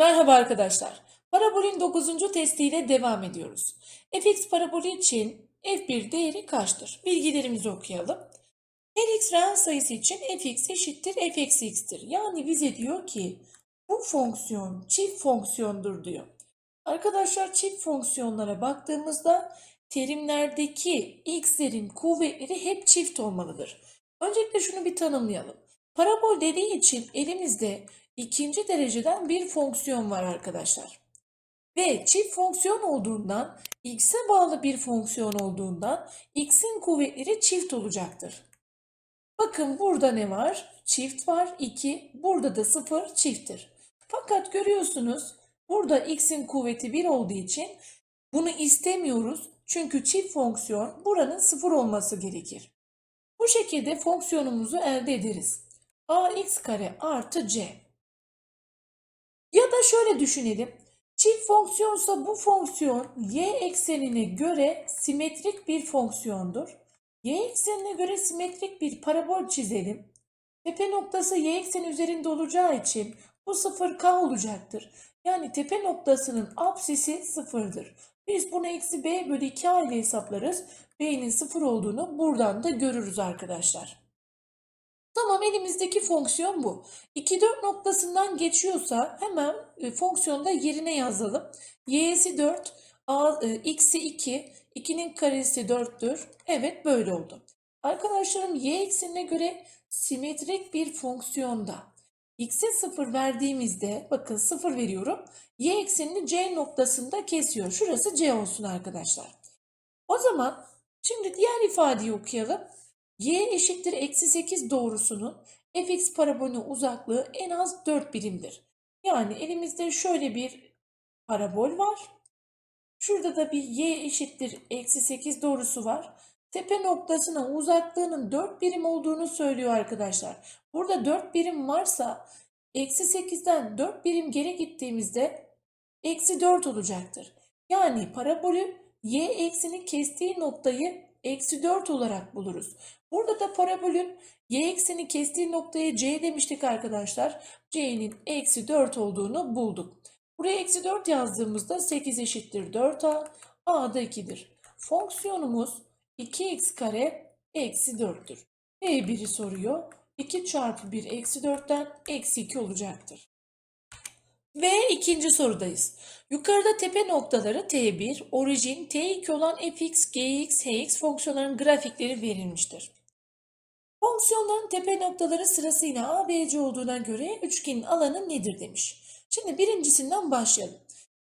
Merhaba arkadaşlar. Parabolün 9. testiyle devam ediyoruz. fx parabolü için f1 değeri kaçtır? Bilgilerimizi okuyalım. Her x reel sayısı için fx eşittir f eksi x'tir. Yani bize diyor ki bu fonksiyon çift fonksiyondur diyor. Arkadaşlar çift fonksiyonlara baktığımızda terimlerdeki x'lerin kuvvetleri hep çift olmalıdır. Öncelikle şunu bir tanımlayalım. Parabol dediği için elimizde ikinci dereceden bir fonksiyon var arkadaşlar. Ve çift fonksiyon olduğundan, x'e bağlı bir fonksiyon olduğundan x'in kuvvetleri çift olacaktır. Bakın burada ne var? Çift var 2, burada da 0 çifttir. Fakat görüyorsunuz burada x'in kuvveti 1 olduğu için bunu istemiyoruz. Çünkü çift fonksiyon buranın 0 olması gerekir. Bu şekilde fonksiyonumuzu elde ederiz. ax kare artı c. Ya da şöyle düşünelim. Çift fonksiyonsa bu fonksiyon y eksenine göre simetrik bir fonksiyondur. Y eksenine göre simetrik bir parabol çizelim. Tepe noktası y ekseni üzerinde olacağı için bu 0k olacaktır. Yani tepe noktasının apsisi sıfırdır. Biz bunu eksi b bölü 2a ile hesaplarız. b'nin sıfır olduğunu buradan da görürüz arkadaşlar. Tamam elimizdeki fonksiyon bu. 2 4 noktasından geçiyorsa hemen e, fonksiyonda yerine yazalım. y'si 4, a, e, x'i 2, 2'nin karesi 4'tür. Evet böyle oldu. Arkadaşlarım y eksenine göre simetrik bir fonksiyonda x'e 0 verdiğimizde bakın 0 veriyorum. Y eksenini c noktasında kesiyor. Şurası c olsun arkadaşlar. O zaman şimdi diğer ifadeyi okuyalım y eşittir eksi 8 doğrusunun fx parabolünün uzaklığı en az 4 birimdir. Yani elimizde şöyle bir parabol var. Şurada da bir y eşittir eksi 8 doğrusu var. Tepe noktasına uzaklığının 4 birim olduğunu söylüyor arkadaşlar. Burada 4 birim varsa eksi 8'den 4 birim geri gittiğimizde eksi 4 olacaktır. Yani parabolü y ekseni kestiği noktayı eksi 4 olarak buluruz. Burada da parabolün y ekseni kestiği noktaya c demiştik arkadaşlar. c'nin eksi 4 olduğunu bulduk. Buraya eksi 4 yazdığımızda 8 eşittir 4a, a da 2'dir. Fonksiyonumuz 2x kare eksi 4'tür. B1'i soruyor. 2 çarpı 1 eksi 4'ten eksi 2 olacaktır. Ve ikinci sorudayız. Yukarıda tepe noktaları T1, orijin T2 olan fx, gx, hx fonksiyonların grafikleri verilmiştir. Fonksiyonların tepe noktaları sırasıyla a, b, c olduğuna göre üçgenin alanı nedir demiş. Şimdi birincisinden başlayalım.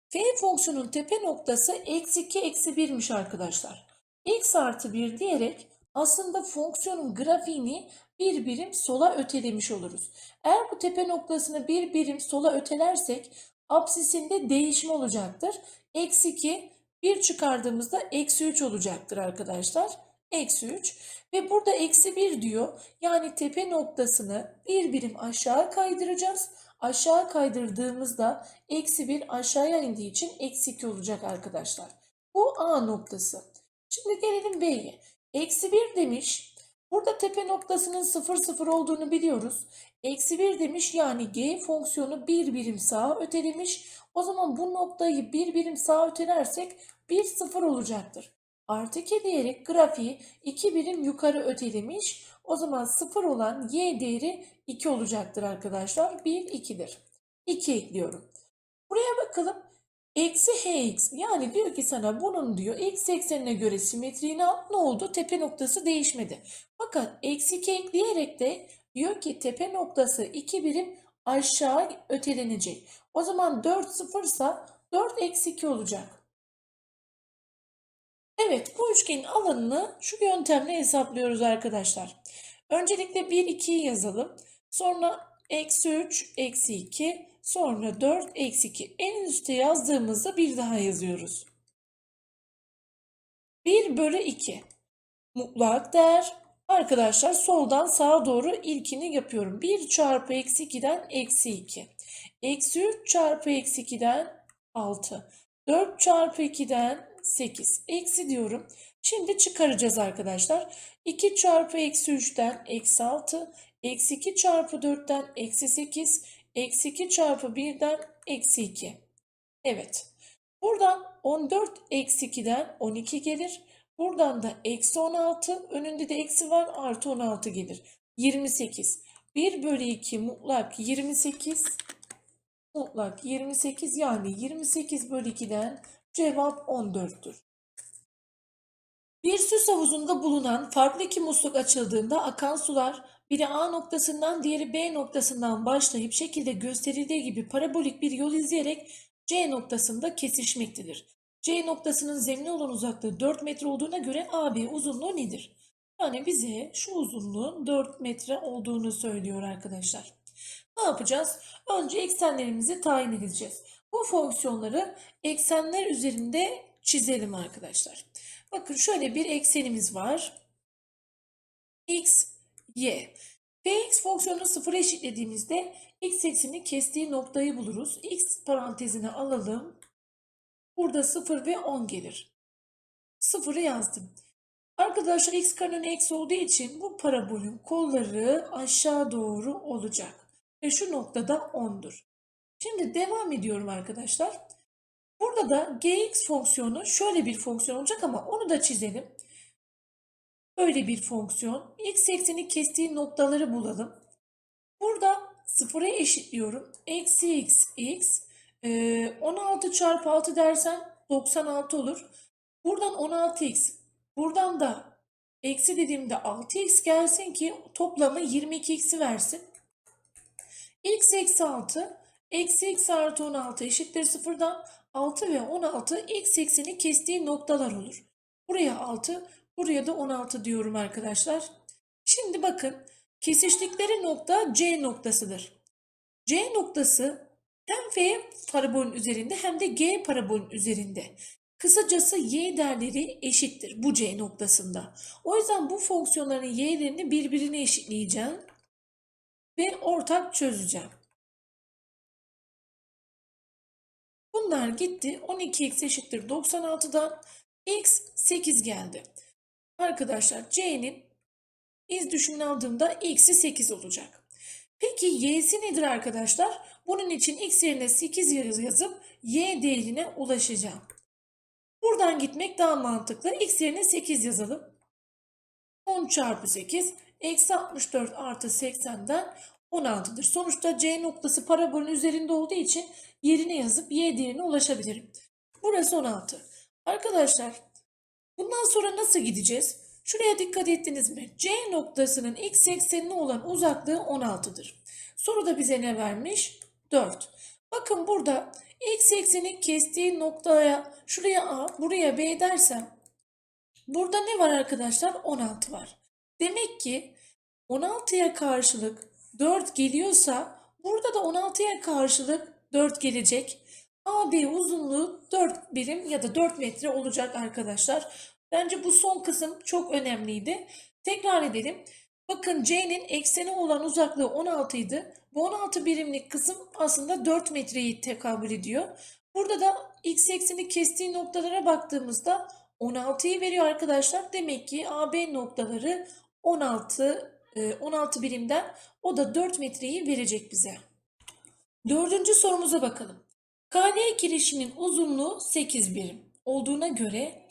F fonksiyonun tepe noktası eksi 2 eksi 1'miş arkadaşlar. x artı 1 diyerek aslında fonksiyonun grafiğini bir birim sola ötelemiş oluruz. Eğer bu tepe noktasını bir birim sola ötelersek apsisinde değişim olacaktır. Eksi 2 1 çıkardığımızda eksi 3 olacaktır arkadaşlar. Eksi 3 ve burada eksi 1 diyor. Yani tepe noktasını bir birim aşağı kaydıracağız. Aşağı kaydırdığımızda eksi 1 aşağıya indiği için eksi 2 olacak arkadaşlar. Bu A noktası. Şimdi gelelim B'ye. Eksi 1 demiş. Burada tepe noktasının 0 0 olduğunu biliyoruz. Eksi 1 demiş yani g fonksiyonu bir birim sağa ötelemiş. O zaman bu noktayı bir birim sağa ötelersek 1 0 olacaktır. Artı 2 diyerek grafiği 2 birim yukarı ötelemiş. O zaman 0 olan y değeri 2 olacaktır arkadaşlar. 1 2'dir. 2 ekliyorum. Buraya bakalım. Eksi hx yani diyor ki sana bunun diyor x eksenine göre simetriğini al. Ne oldu? Tepe noktası değişmedi. Fakat eksi 2 ekleyerek de diyor ki tepe noktası 2 birim aşağı ötelenecek. O zaman 4 sıfırsa 4 eksi 2 olacak. Evet bu üçgenin alanını şu yöntemle hesaplıyoruz arkadaşlar. Öncelikle 1 2'yi yazalım. Sonra eksi 3 eksi 2 sonra 4 eksi 2 en üstte yazdığımızda bir daha yazıyoruz. 1 bölü 2 mutlak değer. Arkadaşlar soldan sağa doğru ilkini yapıyorum. 1 çarpı eksi 2'den eksi 2. Eksi 3 çarpı eksi 2'den 6. 4 çarpı 2'den 8. Eksi diyorum. Şimdi çıkaracağız arkadaşlar. 2 çarpı eksi 3'ten eksi 6. Eksi 2 çarpı 4'ten eksi 8. Eksi 2 çarpı 1'den eksi 2. Evet. Buradan 14 eksi 2'den 12 gelir. Buradan da eksi 16. Önünde de eksi var. Artı 16 gelir. 28. 1 bölü 2 mutlak 28. Mutlak 28 yani 28 bölü 2'den cevap 14'tür. Bir süs havuzunda bulunan farklı iki musluk açıldığında akan sular biri A noktasından diğeri B noktasından başlayıp şekilde gösterildiği gibi parabolik bir yol izleyerek C noktasında kesişmektedir. C noktasının zemine olan uzaklığı 4 metre olduğuna göre AB uzunluğu nedir? Yani bize şu uzunluğun 4 metre olduğunu söylüyor arkadaşlar. Ne yapacağız? Önce eksenlerimizi tayin edeceğiz. Bu fonksiyonları eksenler üzerinde çizelim arkadaşlar. Bakın şöyle bir eksenimiz var. x, y. Px fonksiyonunu sıfıra eşitlediğimizde x eksenini kestiği noktayı buluruz. x parantezine alalım. Burada 0 ve 10 gelir. 0'ı yazdım. Arkadaşlar x karenin eksi olduğu için bu parabolün kolları aşağı doğru olacak. Ve şu noktada 10'dur. Şimdi devam ediyorum arkadaşlar. Burada da gx fonksiyonu şöyle bir fonksiyon olacak ama onu da çizelim. Böyle bir fonksiyon. x ekseni kestiği noktaları bulalım. Burada sıfıra eşitliyorum. Eksi x, x. Ee, 16 çarpı 6 dersen 96 olur. Buradan 16x. Buradan da eksi dediğimde 6x gelsin ki toplamı 22x'i versin. x eksi 6 eksi x artı 16 eşittir sıfırdan 6 ve 16 x ekseni kestiği noktalar olur. Buraya 6, buraya da 16 diyorum arkadaşlar. Şimdi bakın kesiştikleri nokta C noktasıdır. C noktası hem F parabolün üzerinde hem de G parabolün üzerinde. Kısacası y değerleri eşittir bu C noktasında. O yüzden bu fonksiyonların y'lerini birbirine eşitleyeceğim ve ortak çözeceğim. Bunlar gitti. 12x eşittir 96'dan x 8 geldi. Arkadaşlar c'nin iz düşümünü aldığımda x'i 8 olacak. Peki y'si nedir arkadaşlar? Bunun için x yerine 8 yazıp y değerine ulaşacağım. Buradan gitmek daha mantıklı. x yerine 8 yazalım. 10 çarpı 8 eksi 64 artı 80'den 16'dır. Sonuçta C noktası parabolün üzerinde olduğu için yerine yazıp Y değerine ulaşabilirim. Burası 16. Arkadaşlar bundan sonra nasıl gideceğiz? Şuraya dikkat ettiniz mi? C noktasının x eksenine olan uzaklığı 16'dır. Soruda bize ne vermiş? 4. Bakın burada x ekseni kestiği noktaya şuraya A, buraya B dersem burada ne var arkadaşlar? 16 var. Demek ki 16'ya karşılık 4 geliyorsa burada da 16'ya karşılık 4 gelecek. AB uzunluğu 4 birim ya da 4 metre olacak arkadaşlar. Bence bu son kısım çok önemliydi. Tekrar edelim. Bakın C'nin ekseni olan uzaklığı 16 idi. Bu 16 birimlik kısım aslında 4 metreyi tekabül ediyor. Burada da x ekseni kestiği noktalara baktığımızda 16'yı veriyor arkadaşlar. Demek ki AB noktaları 16 16 e, birimden o da 4 metreyi verecek bize. Dördüncü sorumuza bakalım. KL kirişinin uzunluğu 8 birim olduğuna göre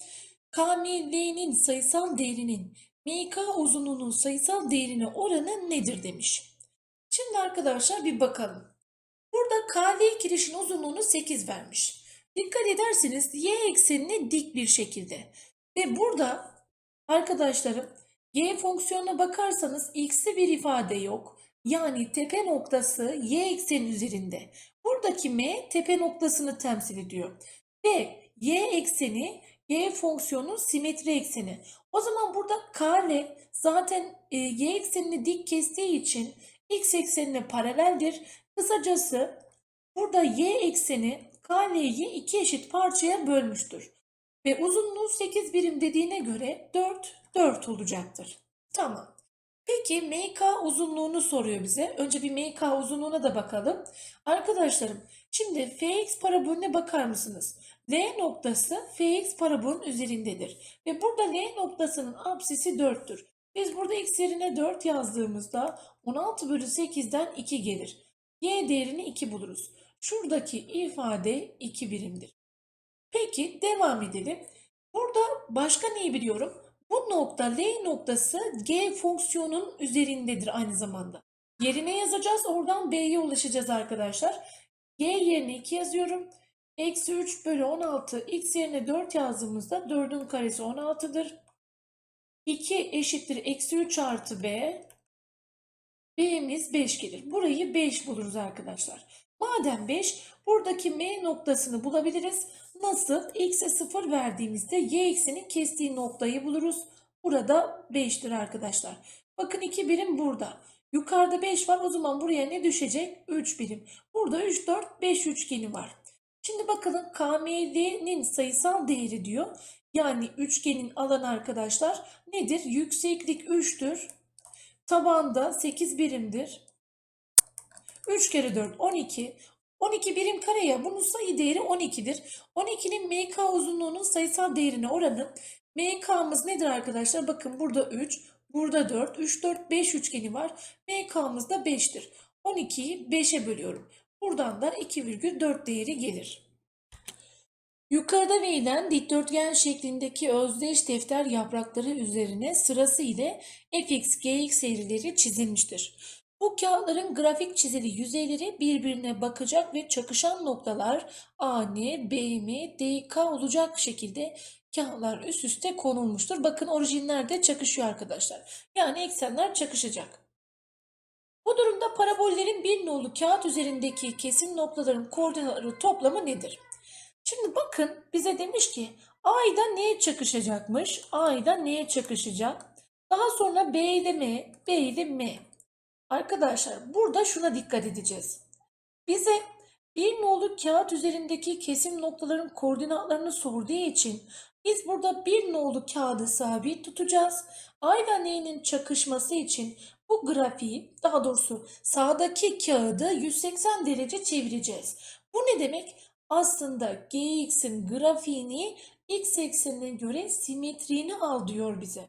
KML'nin sayısal değerinin MK uzunluğunun sayısal değerine oranı nedir demiş. Şimdi arkadaşlar bir bakalım. Burada KL kirişin uzunluğunu 8 vermiş. Dikkat ederseniz y eksenine dik bir şekilde. Ve burada arkadaşlarım y fonksiyonuna bakarsanız x'li bir ifade yok. Yani tepe noktası y ekseni üzerinde. Buradaki m tepe noktasını temsil ediyor. Ve y ekseni y fonksiyonun simetri ekseni. O zaman burada kare zaten e, y eksenini dik kestiği için x eksenine paraleldir. Kısacası burada y ekseni kareyi iki eşit parçaya bölmüştür. Ve uzunluğu 8 birim dediğine göre 4, 4 olacaktır. Tamam. Peki MK uzunluğunu soruyor bize. Önce bir MK uzunluğuna da bakalım. Arkadaşlarım şimdi Fx parabolüne bakar mısınız? L noktası Fx parabolün üzerindedir. Ve burada L noktasının apsisi 4'tür. Biz burada x yerine 4 yazdığımızda 16 bölü 8'den 2 gelir. y değerini 2 buluruz. Şuradaki ifade 2 birimdir. Peki devam edelim. Burada başka neyi biliyorum? Bu nokta L noktası G fonksiyonun üzerindedir aynı zamanda. Yerine yazacağız. Oradan B'ye ulaşacağız arkadaşlar. G yerine 2 yazıyorum. Eksi 3 bölü 16 x yerine 4 yazdığımızda 4'ün karesi 16'dır. 2 eşittir eksi 3 artı b. B'miz 5 gelir. Burayı 5 buluruz arkadaşlar. Madem 5 buradaki m noktasını bulabiliriz. Nasıl? x'e 0 verdiğimizde y ekseni kestiği noktayı buluruz. Burada 5'tir arkadaşlar. Bakın 2 birim burada. Yukarıda 5 var. O zaman buraya ne düşecek? 3 birim. Burada 3, 4, 5 üçgeni var. Şimdi bakalım KML'nin sayısal değeri diyor. Yani üçgenin alanı arkadaşlar nedir? Yükseklik 3'tür. Tabanda 8 birimdir. 3 kere 4 12. 12 birim kare ya bunun sayı değeri 12'dir. 12'nin MK uzunluğunun sayısal değerine oranı MK'mız nedir arkadaşlar? Bakın burada 3, burada 4, 3, 4, 5 üçgeni var. MK'mız da 5'tir. 12'yi 5'e bölüyorum. Buradan da 2,4 değeri gelir. Yukarıda verilen dikdörtgen şeklindeki özdeş defter yaprakları üzerine sırası ile fx, gx eğrileri çizilmiştir. Bu kağıtların grafik çizili yüzeyleri birbirine bakacak ve çakışan noktalar A, N, B, K olacak şekilde kağıtlar üst üste konulmuştur. Bakın orijinler de çakışıyor arkadaşlar. Yani eksenler çakışacak. Bu durumda parabollerin bir nolu kağıt üzerindeki kesim noktaların koordinatları toplamı nedir? Şimdi bakın bize demiş ki A'da neye çakışacakmış? A'da neye çakışacak? Daha sonra B ile M, B ile M. Arkadaşlar burada şuna dikkat edeceğiz. Bize bir nolu kağıt üzerindeki kesim noktaların koordinatlarını sorduğu için biz burada bir nolu kağıdı sabit tutacağız. A ile N'nin çakışması için bu grafiği daha doğrusu sağdaki kağıdı 180 derece çevireceğiz. Bu ne demek? Aslında gx'in grafiğini x eksenine göre simetriğini al diyor bize.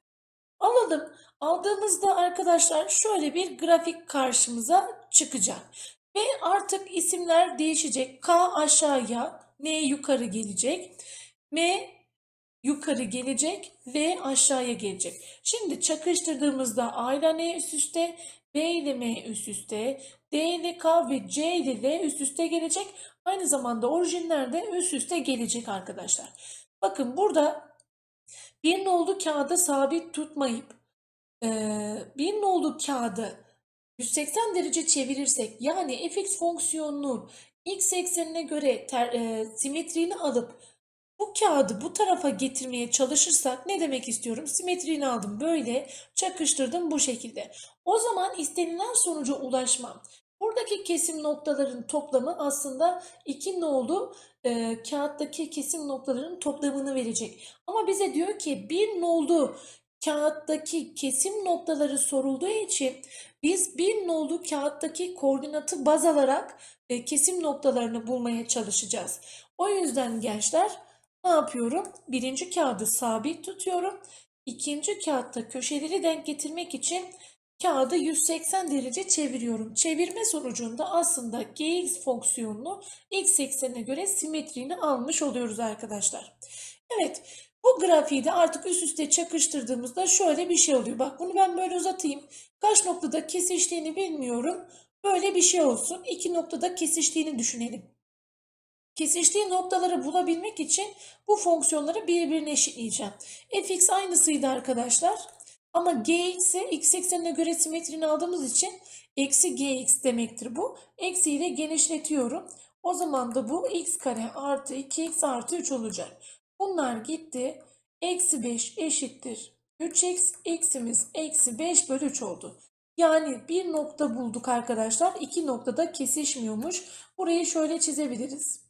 Alalım. Aldığımızda arkadaşlar şöyle bir grafik karşımıza çıkacak. Ve artık isimler değişecek. K aşağıya, N yukarı gelecek. M yukarı gelecek ve aşağıya gelecek. Şimdi çakıştırdığımızda A ile N üst üste, B ile M üst üste, D ile K ve C ile L üst üste gelecek. Aynı zamanda orijinler de üst üste gelecek arkadaşlar. Bakın burada bir nolu kağıda sabit tutmayıp bir nolu kağıdı 180 derece çevirirsek yani fx fonksiyonunun x eksenine göre ter, e, simetriğini alıp bu kağıdı bu tarafa getirmeye çalışırsak ne demek istiyorum? Simetriğini aldım böyle çakıştırdım bu şekilde. O zaman istenilen sonuca ulaşmam. Buradaki kesim noktaların toplamı aslında iki nolu e, kağıttaki kesim noktalarının toplamını verecek. Ama bize diyor ki bir nolu kağıttaki kesim noktaları sorulduğu için biz bir nolu kağıttaki koordinatı baz alarak e, kesim noktalarını bulmaya çalışacağız. O yüzden gençler ne yapıyorum? Birinci kağıdı sabit tutuyorum. İkinci kağıtta köşeleri denk getirmek için kağıdı 180 derece çeviriyorum. Çevirme sonucunda aslında gx fonksiyonunu x eksenine göre simetriğini almış oluyoruz arkadaşlar. Evet bu grafiği de artık üst üste çakıştırdığımızda şöyle bir şey oluyor. Bak bunu ben böyle uzatayım. Kaç noktada kesiştiğini bilmiyorum. Böyle bir şey olsun. İki noktada kesiştiğini düşünelim. Kesiştiği noktaları bulabilmek için bu fonksiyonları birbirine eşitleyeceğim. fx aynısıydı arkadaşlar. Ama gx'e x eksenine göre simetrini aldığımız için eksi gx demektir bu. Eksi ile genişletiyorum. O zaman da bu x kare artı 2x artı 3 olacak. Bunlar gitti. Eksi 5 eşittir. 3x eksimiz eksi 5 bölü 3 oldu. Yani bir nokta bulduk arkadaşlar. İki noktada kesişmiyormuş. Burayı şöyle çizebiliriz.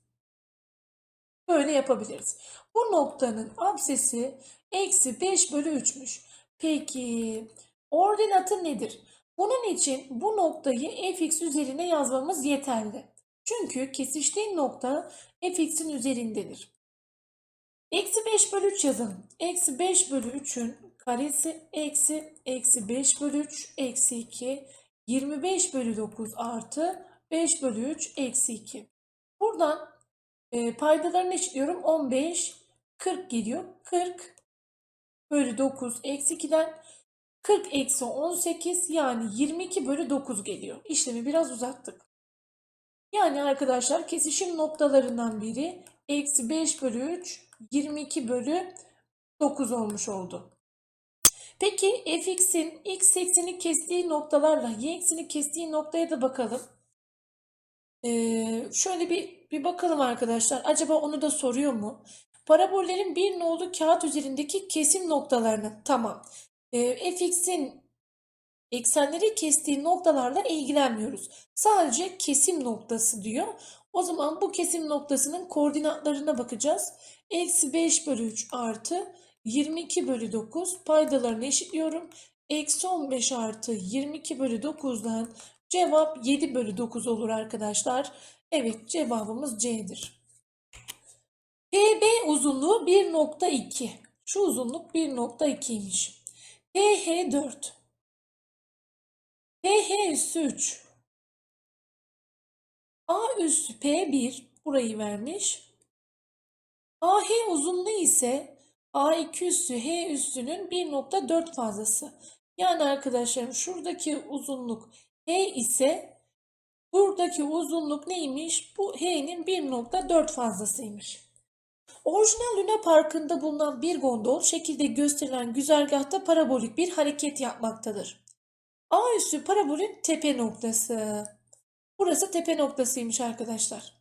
Böyle yapabiliriz. Bu noktanın absesi eksi 5 bölü 3'müş. Peki ordinatı nedir? Bunun için bu noktayı fx üzerine yazmamız yeterli. Çünkü kesiştiği nokta fx'in üzerindedir. Eksi 5 bölü 3 yazalım. Eksi 5 bölü 3'ün karesi eksi eksi 5 bölü 3 eksi 2 25 bölü 9 artı 5 bölü 3 eksi 2. Buradan e, paydalarını eşitliyorum. 15, 40 geliyor. 40 bölü 9 eksi 2'den 40 eksi 18 yani 22 bölü 9 geliyor. İşlemi biraz uzattık. Yani arkadaşlar kesişim noktalarından biri eksi 5 bölü 3 22 bölü 9 olmuş oldu. Peki fx'in x ekseni kestiği noktalarla y ekseni kestiği noktaya da bakalım. Ee, şöyle bir, bir bakalım arkadaşlar. Acaba onu da soruyor mu? Parabollerin bir nolu kağıt üzerindeki kesim noktalarını tamam. Ee, fx'in eksenleri kestiği noktalarla ilgilenmiyoruz. Sadece kesim noktası diyor. O zaman bu kesim noktasının koordinatlarına bakacağız. Eksi 5 bölü 3 artı 22 bölü 9 paydalarını eşitliyorum. Eksi 15 artı 22 bölü 9'dan cevap 7 bölü 9 olur arkadaşlar. Evet cevabımız C'dir. PB uzunluğu 1.2. Şu uzunluk 1.2'ymiş. PH 4. PH üssü 3. A üssü P1 burayı vermiş. AH uzunluğu ise A2 üssü H üssünün 1.4 fazlası. Yani arkadaşlarım şuradaki uzunluk H ise buradaki uzunluk neymiş? Bu H'nin 1.4 fazlasıymış. Orijinal Luna Parkı'nda bulunan bir gondol şekilde gösterilen güzergahta parabolik bir hareket yapmaktadır. A üssü parabolün tepe noktası. Burası tepe noktasıymış arkadaşlar.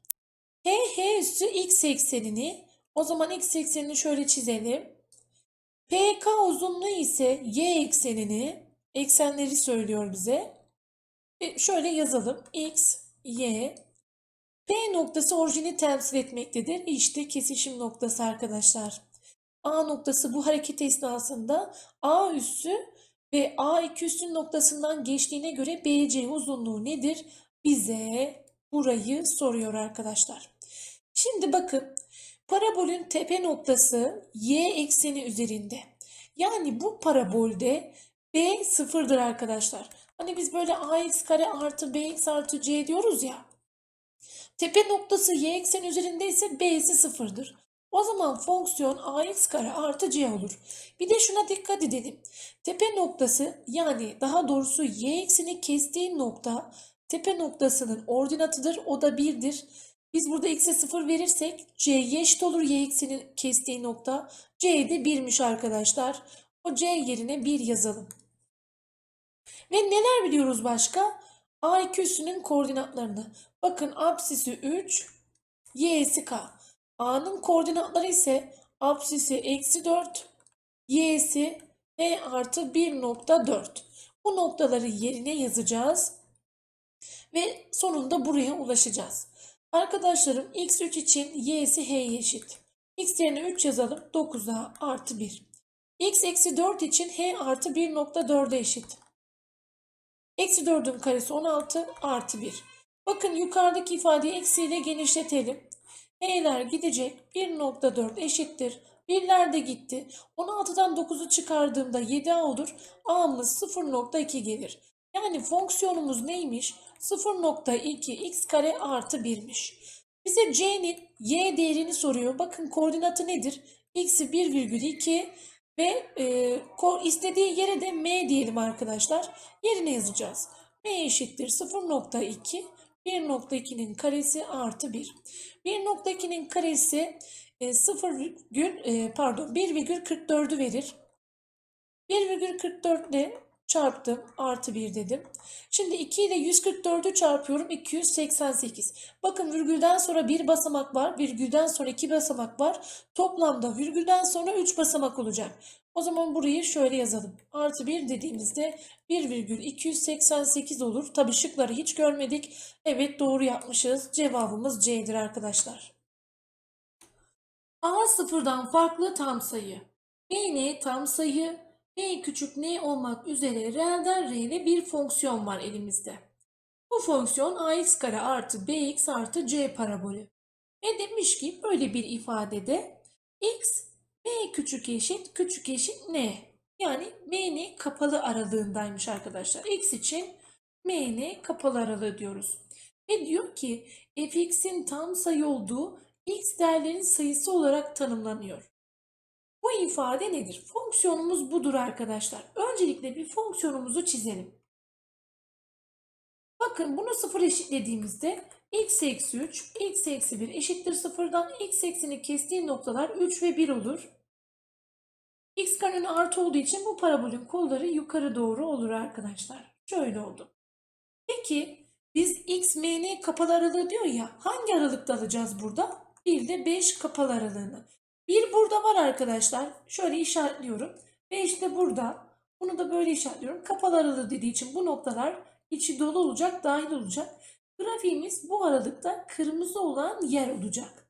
H, H üssü x eksenini o zaman x eksenini şöyle çizelim. PK uzunluğu ise y eksenini eksenleri söylüyor bize. Ve şöyle yazalım. x, y. P noktası orijini temsil etmektedir. İşte kesişim noktası arkadaşlar. A noktası bu hareket esnasında A üssü ve A2 üssün noktasından geçtiğine göre BC uzunluğu nedir? Bize burayı soruyor arkadaşlar. Şimdi bakın parabolün tepe noktası y ekseni üzerinde. Yani bu parabolde b sıfırdır arkadaşlar. Hani biz böyle ax kare artı bx artı c diyoruz ya. Tepe noktası y eksen üzerinde ise b'si sıfırdır. O zaman fonksiyon ax kare artı c olur. Bir de şuna dikkat edelim. Tepe noktası yani daha doğrusu y ekseni kestiği nokta tepe noktasının ordinatıdır. O da 1'dir. Biz burada x'e 0 verirsek c'ye eşit olur y eksenin kestiği nokta. c de 1'miş arkadaşlar. O c yerine 1 yazalım. Ve neler biliyoruz başka? A2 üssünün koordinatlarını. Bakın apsisi 3, y'si k. A'nın koordinatları ise apsisi eksi 4, y'si e artı 1.4. Bu noktaları yerine yazacağız. Ve sonunda buraya ulaşacağız. Arkadaşlarım x3 için y'si h'ye eşit. x yerine 3 yazalım. 9'a artı 1. x eksi 4 için h artı 1.4'e eşit. Eksi 4'ün karesi 16 artı 1. Bakın yukarıdaki ifadeyi eksiyle genişletelim. H'ler gidecek. 1.4 eşittir. Birler de gitti. 16'dan 9'u çıkardığımda 7A olur. A'mız 0.2 gelir. Yani fonksiyonumuz neymiş? 0.2 x kare artı 1'miş. Bize c'nin y değerini soruyor. Bakın koordinatı nedir? x'i 1,2 ve e, istediği yere de m diyelim arkadaşlar. Yerine yazacağız. m eşittir 0.2 1.2'nin karesi artı 1. 1.2'nin karesi e, 0, e, pardon 1,44'ü verir. 1,44 ile çarptım artı 1 dedim. Şimdi 2 ile 144'ü çarpıyorum 288. Bakın virgülden sonra bir basamak var. Virgülden sonra iki basamak var. Toplamda virgülden sonra 3 basamak olacak. O zaman burayı şöyle yazalım. Artı 1 dediğimizde 1,288 olur. Tabi şıkları hiç görmedik. Evet doğru yapmışız. Cevabımız C'dir arkadaşlar. A sıfırdan farklı tam sayı. B ne tam sayı? B küçük n olmak üzere reelden reele bir fonksiyon var elimizde. Bu fonksiyon ax kare artı bx artı c parabolü. Ve demiş ki böyle bir ifadede x m küçük eşit küçük eşit n. Yani m'nin kapalı aralığındaymış arkadaşlar. x için m'nin kapalı aralığı diyoruz. Ve diyor ki fx'in tam sayı olduğu x değerlerin sayısı olarak tanımlanıyor. Bu ifade nedir? Fonksiyonumuz budur arkadaşlar. Öncelikle bir fonksiyonumuzu çizelim. Bakın bunu sıfır eşitlediğimizde x eksi 3, x eksi 1 eşittir sıfırdan x eksini kestiği noktalar 3 ve 1 olur. x karenin artı olduğu için bu parabolün kolları yukarı doğru olur arkadaşlar. Şöyle oldu. Peki biz x, m, n kapalı aralığı diyor ya hangi aralıkta alacağız burada? Bir de 5 kapalı aralığını. Bir burada var arkadaşlar. Şöyle işaretliyorum. 5 de burada. Bunu da böyle işaretliyorum. Kapalı aralığı dediği için bu noktalar içi dolu olacak, dahil olacak. Grafiğimiz bu aralıkta kırmızı olan yer olacak.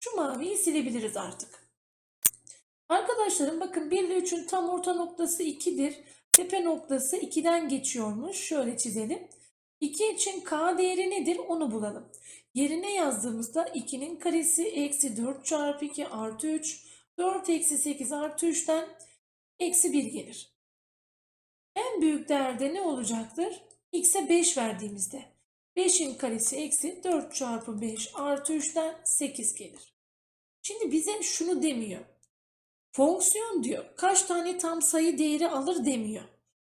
Şu maviyi silebiliriz artık. Arkadaşlarım bakın 1 ile 3'ün tam orta noktası 2'dir. Tepe noktası 2'den geçiyormuş. Şöyle çizelim. 2 için k değeri nedir onu bulalım. Yerine yazdığımızda 2'nin karesi eksi 4 çarpı 2 artı 3. 4 eksi 8 artı 3'ten eksi 1 gelir. En büyük değerde ne olacaktır? X'e 5 verdiğimizde. 5'in karesi eksi 4 çarpı 5 artı 3'ten 8 gelir. Şimdi bize şunu demiyor. Fonksiyon diyor. Kaç tane tam sayı değeri alır demiyor.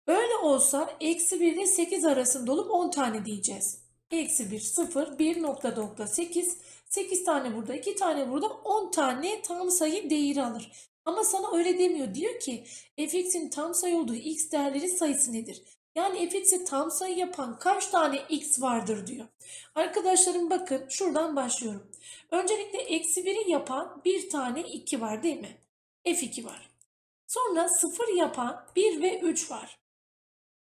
Öyle olsa eksi 1 ile 8 arasında olup 10 tane diyeceğiz. Eksi 1, 0, 1 nokta nokta 8. 8 tane burada, 2 tane burada 10 tane tam sayı değeri alır. Ama sana öyle demiyor. Diyor ki fx'in tam sayı olduğu x değerleri sayısı nedir? Yani fx'i tam sayı yapan kaç tane x vardır diyor. Arkadaşlarım bakın şuradan başlıyorum. Öncelikle eksi 1'i yapan bir tane 2 var değil mi? f2 var. Sonra 0 yapan 1 ve 3 var.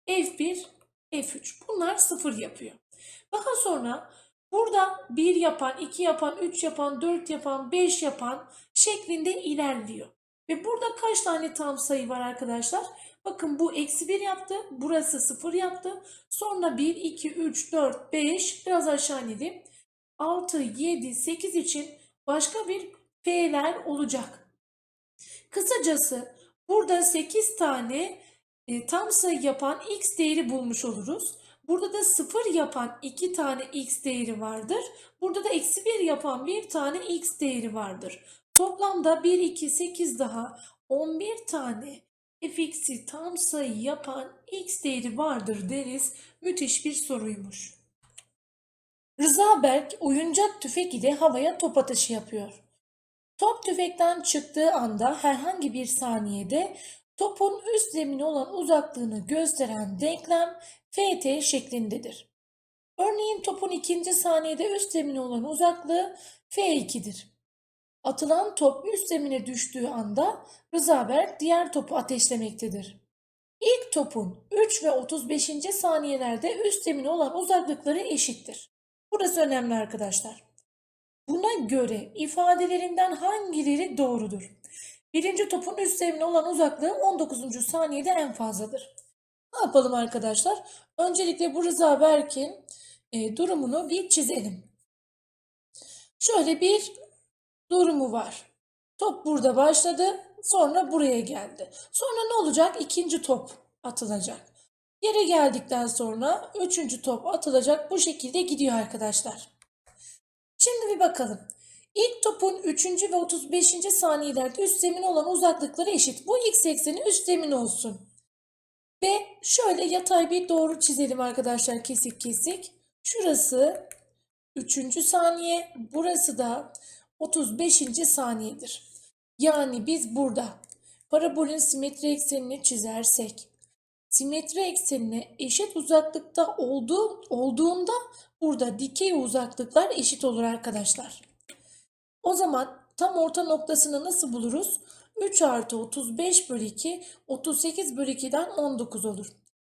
f1, f3. Bunlar 0 yapıyor. Daha sonra burada 1 yapan, 2 yapan, 3 yapan, 4 yapan, 5 yapan şeklinde ilerliyor. Ve burada kaç tane tam sayı var arkadaşlar? Bakın bu eksi 1 yaptı. Burası 0 yaptı. Sonra 1, 2, 3, 4, 5 biraz aşağı inelim. 6, 7, 8 için başka bir P'ler olacak. Kısacası burada 8 tane e, tam sayı yapan x değeri bulmuş oluruz. Burada da 0 yapan 2 tane x değeri vardır. Burada da eksi 1 yapan bir tane x değeri vardır. Toplamda 1, 2, 8 daha 11 tane fx'i tam sayı yapan x değeri vardır deriz. Müthiş bir soruymuş. Rıza Berk oyuncak tüfek ile havaya top atışı yapıyor. Top tüfekten çıktığı anda herhangi bir saniyede topun üst zemine olan uzaklığını gösteren denklem ft şeklindedir. Örneğin topun ikinci saniyede üst zemine olan uzaklığı f2'dir. Atılan top üst zemine düştüğü anda Rıza Berk diğer topu ateşlemektedir. İlk topun 3 ve 35. saniyelerde üst zemine olan uzaklıkları eşittir. Burası önemli arkadaşlar. Buna göre ifadelerinden hangileri doğrudur? Birinci topun üst zemine olan uzaklığı 19. saniyede en fazladır. Ne yapalım arkadaşlar? Öncelikle bu Rıza Berk'in e, durumunu bir çizelim. Şöyle bir durumu var. Top burada başladı, sonra buraya geldi. Sonra ne olacak? İkinci top atılacak. Yere geldikten sonra üçüncü top atılacak. Bu şekilde gidiyor arkadaşlar. Şimdi bir bakalım. İlk topun 3. ve 35. saniyelerde üst zemin olan uzaklıkları eşit. Bu x ekseni üst zemin olsun. Ve şöyle yatay bir doğru çizelim arkadaşlar kesik kesik. Şurası 3. saniye, burası da 35. saniyedir. Yani biz burada parabolün simetri eksenini çizersek simetri eksenine eşit uzaklıkta olduğu, olduğunda burada dikey uzaklıklar eşit olur arkadaşlar. O zaman tam orta noktasını nasıl buluruz? 3 artı 35 bölü 2, 38 bölü 2'den 19 olur.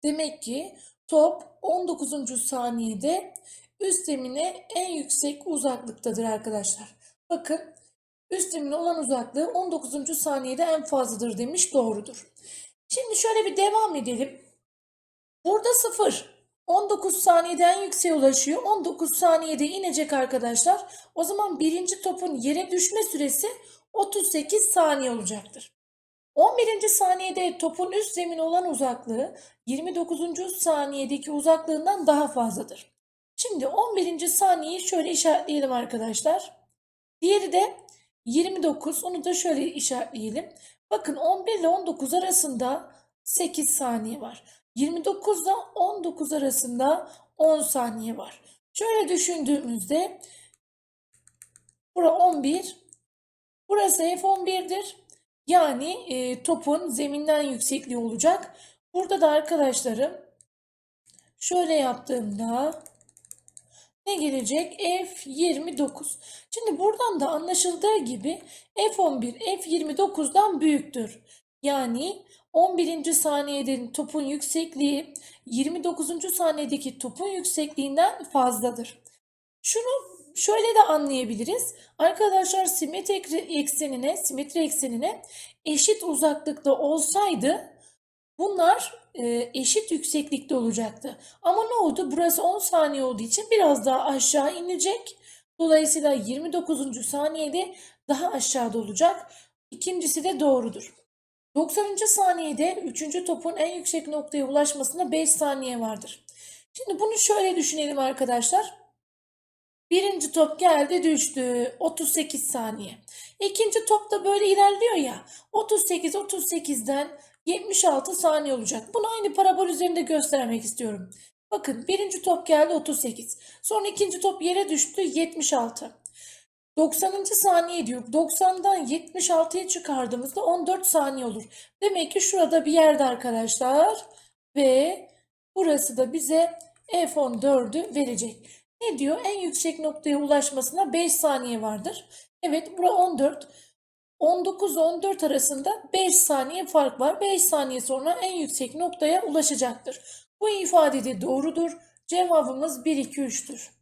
Demek ki top 19. saniyede üst zemine en yüksek uzaklıktadır arkadaşlar. Bakın üst zemine olan uzaklığı 19. saniyede en fazladır demiş doğrudur. Şimdi şöyle bir devam edelim. Burada 0. 19 saniyeden yükseğe ulaşıyor. 19 saniyede inecek arkadaşlar. O zaman birinci topun yere düşme süresi 38 saniye olacaktır. 11. saniyede topun üst zemin olan uzaklığı 29. saniyedeki uzaklığından daha fazladır. Şimdi 11. saniyeyi şöyle işaretleyelim arkadaşlar. Diğeri de 29. Onu da şöyle işaretleyelim. Bakın 11 ile 19 arasında 8 saniye var. 29 ile 19 arasında 10 saniye var. Şöyle düşündüğümüzde bura 11, burası F11'dir. Yani e, topun zeminden yüksekliği olacak. Burada da arkadaşlarım şöyle yaptığımda ne gelecek? F29. Şimdi buradan da anlaşıldığı gibi F11 F29'dan büyüktür. Yani 11. saniyede topun yüksekliği 29. saniyedeki topun yüksekliğinden fazladır. Şunu şöyle de anlayabiliriz. Arkadaşlar simetri eksenine, simetri eksenine eşit uzaklıkta olsaydı bunlar e, eşit yükseklikte olacaktı. Ama ne oldu? Burası 10 saniye olduğu için biraz daha aşağı inecek. Dolayısıyla 29. saniyede daha aşağıda olacak. İkincisi de doğrudur. 90. saniyede 3. topun en yüksek noktaya ulaşmasına 5 saniye vardır. Şimdi bunu şöyle düşünelim arkadaşlar. Birinci top geldi düştü 38 saniye. İkinci top da böyle ilerliyor ya 38 38'den 76 saniye olacak. Bunu aynı parabol üzerinde göstermek istiyorum. Bakın birinci top geldi 38. Sonra ikinci top yere düştü 76. 90. saniye diyor. 90'dan 76'ya çıkardığımızda 14 saniye olur. Demek ki şurada bir yerde arkadaşlar ve burası da bize F14'ü verecek. Ne diyor? En yüksek noktaya ulaşmasına 5 saniye vardır. Evet bura 14. 19 ile 14 arasında 5 saniye fark var. 5 saniye sonra en yüksek noktaya ulaşacaktır. Bu ifade de doğrudur. Cevabımız 1, 2, 3'tür.